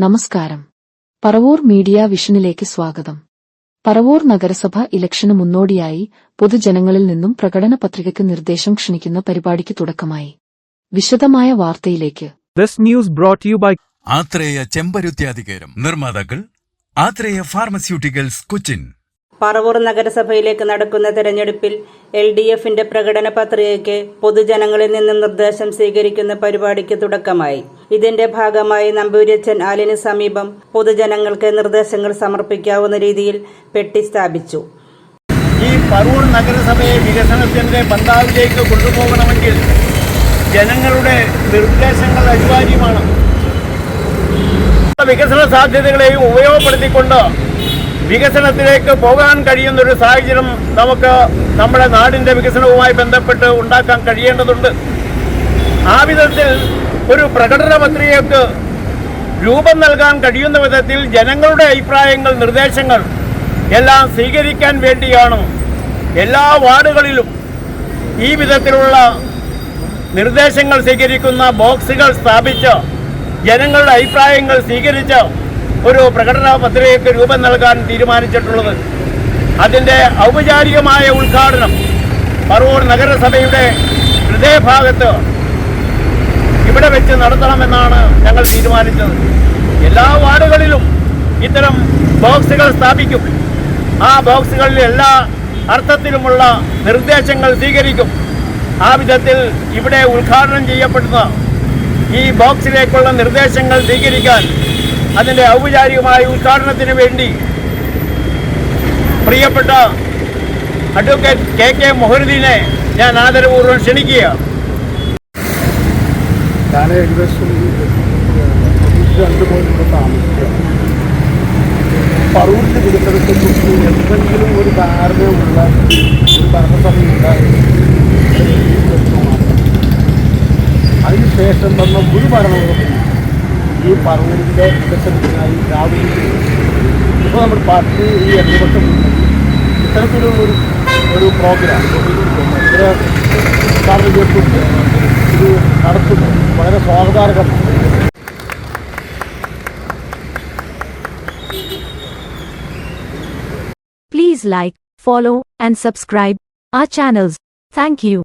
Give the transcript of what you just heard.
നമസ്കാരം. പറവൂർ മീഡിയ വിഷനിലേക്ക് സ്വാഗതം. പറവൂർ നഗരസഭ ഇലക്ഷന് മുന്നോടിയായി പൊതുജനങ്ങളിൽ നിന്നും പ്രകടന പത്രികയ്ക്ക് നിർദ്ദേശം ക്ഷണിക്കുന്ന പരിപാടിക്ക് തുടക്കമായി. വിശദമായ വാർത്തയിലേക്ക്. News brought you by Athreya ചെമ്പരുത്യാധികാരം നിർമ്മാതാക്കൾ ആത്രേയ ഫാർമസ്യൂട്ടിക്കൽസ് കൊച്ചിൻ. പറവൂർ നഗരസഭയിലേക്ക് നടക്കുന്ന തെരഞ്ഞെടുപ്പിൽ എൽ ഡി എഫിന്റെ പ്രകടന പത്രികയ്ക്ക് പൊതുജനങ്ങളിൽ നിന്ന് നിർദ്ദേശം സ്വീകരിക്കുന്ന പരിപാടിക്ക് തുടക്കമായി. ഇതിന്റെ ഭാഗമായി നമ്പൂരിയച്ചൻ ആലിന് സമീപം പൊതുജനങ്ങൾക്ക് നിർദ്ദേശങ്ങൾ സമർപ്പിക്കാവുന്ന രീതിയിൽ പെട്ടി സ്ഥാപിച്ചു. ഈ പറവൂർ നഗരസഭയെ വികസനത്തിന്റെ പന്താവിലേക്ക് കൊണ്ടുപോകണമെങ്കിൽ ജനങ്ങളുടെ നിർദ്ദേശങ്ങൾ അനിവാര്യമാണ്. വികസന സാധ്യതകളെയും ഉപയോഗപ്പെടുത്തിക്കൊണ്ട് വികസനത്തിലേക്ക് പോകാൻ കഴിയുന്ന ഒരു സാഹചര്യം നമുക്ക് നമ്മുടെ നാടിന്റെ വികസനവുമായി ബന്ധപ്പെട്ട് ഉണ്ടാക്കാൻ കഴിയേണ്ടതുണ്ട്. ആ വിധത്തിൽ ഒരു പ്രകടന രൂപം നൽകാൻ കഴിയുന്ന വിധത്തിൽ ജനങ്ങളുടെ അഭിപ്രായങ്ങൾ നിർദ്ദേശങ്ങൾ എല്ലാം സ്വീകരിക്കാൻ വേണ്ടിയാണ് എല്ലാ വാർഡുകളിലും ഈ വിധത്തിലുള്ള നിർദ്ദേശങ്ങൾ സ്വീകരിക്കുന്ന ബോക്സുകൾ സ്ഥാപിച്ച് ജനങ്ങളുടെ അഭിപ്രായങ്ങൾ സ്വീകരിച്ച് ഒരു പ്രകടന പത്രികയ്ക്ക് രൂപം നൽകാൻ തീരുമാനിച്ചിട്ടുള്ളത്. അതിന്റെ ഔപചാരികമായ ഉദ്ഘാടനം പറവൂർ നഗരസഭയുടെ ഹൃദയഭാഗത്ത് ഇവിടെ വെച്ച് നടത്തണമെന്നാണ് ഞങ്ങൾ തീരുമാനിച്ചത്. എല്ലാ വാർഡുകളിലും ഇത്തരം ബോക്സുകൾ സ്ഥാപിക്കും. ആ ബോക്സുകളിൽ എല്ലാ അർത്ഥത്തിലുമുള്ള നിർദ്ദേശങ്ങൾ സ്വീകരിക്കും. ആ വിധത്തിൽ ഇവിടെ ഉദ്ഘാടനം ചെയ്യപ്പെടുന്ന ഈ ബോക്സിലേക്കുള്ള നിർദ്ദേശങ്ങൾ സ്വീകരിക്കാൻ അതിന്റെ ഔപചാരികമായ ഉദ്ഘാടനത്തിന് വേണ്ടി പ്രിയപ്പെട്ട അഡ്വക്കേറ്റ് കെ കെ മൊഹറുദ്ദീനെ ഞാൻ ആദരപൂർവം ക്ഷണിക്കുക ഒരു അതിനുശേഷം വന്ന ഒരു ഈ പറവൂരിൻ്റെ വികസനത്തിനായി രാവിലെ ഇപ്പോൾ നമ്മുടെ പാർട്ടി ഈ രണ്ട് വർഷം മുന്നേ ഇത്തരത്തിലുള്ള ഒരു ഒരു പ്രോഗ്രാം ഇത്ര സാഹചര്യത്തിൽ ഇത് നടത്തുന്നു വളരെ സ്വാഗതാർഹമാണ് Please like, follow, and subscribe our channels. Thank you.